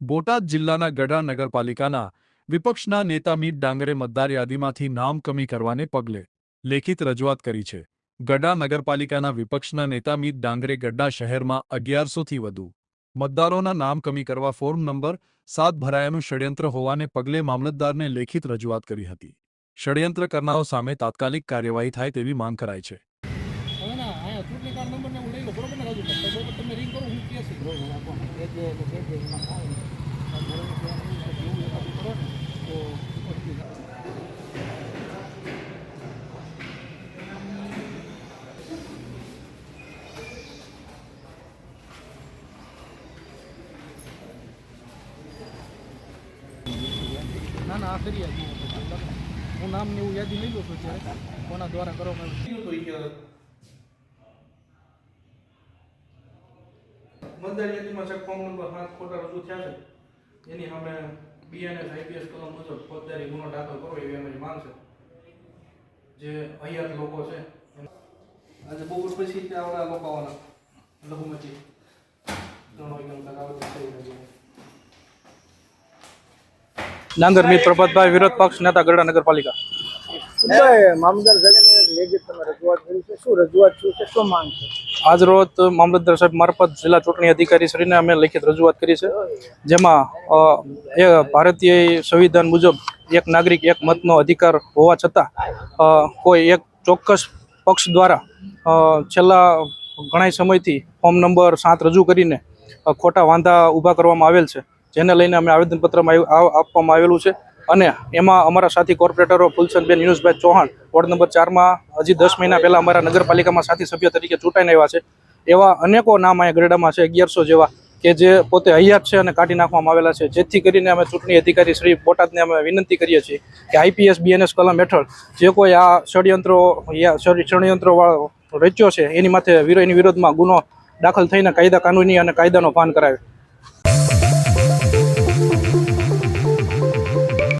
બોટાદ જિલ્લાના ગઢડા નગરપાલિકાના વિપક્ષના નેતા મીત ડાંગરે મતદાર યાદીમાંથી નામ કમી કરવાને પગલે લેખિત રજૂઆત કરી છે ગઢડા નગરપાલિકાના વિપક્ષના નેતા મીત ડાંગરે ગઢડા શહેરમાં અગિયારસોથી વધુ મતદારોના નામ કમી કરવા ફોર્મ નંબર સાત ભરાયાનું ષડયંત્ર હોવાને પગલે મામલતદારને લેખિત રજૂઆત કરી હતી ષડયંત્ર કરનારો સામે તાત્કાલિક કાર્યવાહી થાય તેવી માંગ કરાઈ છે તમે રિંગ કરો હું કે છે બરોબર આપો ને. બે જે એટલે બે જે એમાં થાય ને. આ બરોબર છે, એમ નહીં કે એવું એકાદું કરો ને તો અટકી જાય. ના ના આ કરી આપી હું નામ ને એવું યાદી લઈ લઉં છું ત્યારે કોના દ્વારા કરવામાં આવ્યું મતદાર યાદીમાં છે ફોર્મ નંબર સાત ખોટા રજૂ થયા છે? એની સામે બીએનએસ આઈપીએસ કલમ મુજબ ફોજદારી ગુનો દાખલ કરવો એવી અમારી માંગ છે. જે અહીંયા લોકો છે આજે બપોર પછી ત્યાં આવડા લોકો આવવાના લઘુમતી. ત્રણ વાગ્યા તક ડાંગર મીત પ્રભાતભાઈ વિરોધ પક્ષ નેતા ગરડા નગરપાલિકા. આજ રોજ મામલતદાર સાહેબ મારફત જિલ્લા ચૂંટણી અધિકારી શ્રીને અમે લેખિત રજૂઆત કરી છે. જેમાં એ ભારતીય સંવિધાન મુજબ એક નાગરિક એક મતનો અધિકાર હોવા છતાં કોઈ એક ચોક્કસ પક્ષ દ્વારા છેલ્લા ઘણા સમયથી ફોર્મ નંબર સાત રજૂ કરીને ખોટા વાંધા ઊભા કરવામાં આવેલ છે. જેને લઈને અમે આવેદનપત્રમાં આવ- આવ- આપવામાં આવેલું છે. અને એમાં અમારા સાથી કોર્પોરેટરો ફુલસનબેન, યુનુસભાઈ ચૌહાણ વોર્ડ નંબર ચારમાં હજી દસ મહિના પહેલાં અમારા નગરપાલિકામાં સાથી સભ્ય તરીકે ચૂંટાઈને આવ્યા છે. એવા અનેકો નામ અહીંયા ગરડામાં છે, અગિયારસો જેવા, કે જે પોતે હૈયાત છે અને કાઢી નાખવામાં આવેલા છે. જેથી કરીને અમે ચૂંટણી અધિકારી શ્રી બોટાદને અમે વિનંતી કરીએ છીએ કે આઈપીએસ, બીએનએસ કલમ હેઠળ જે કોઈ આ ષડયંત્રો ષડયંત્રોવાળો ષડયંત્રો વાળો રચ્યો છે, એની માથે એની વિરોધમાં ગુનો દાખલ થઈને કાયદા કાનૂની અને કાયદાનો ભાન કરાવે.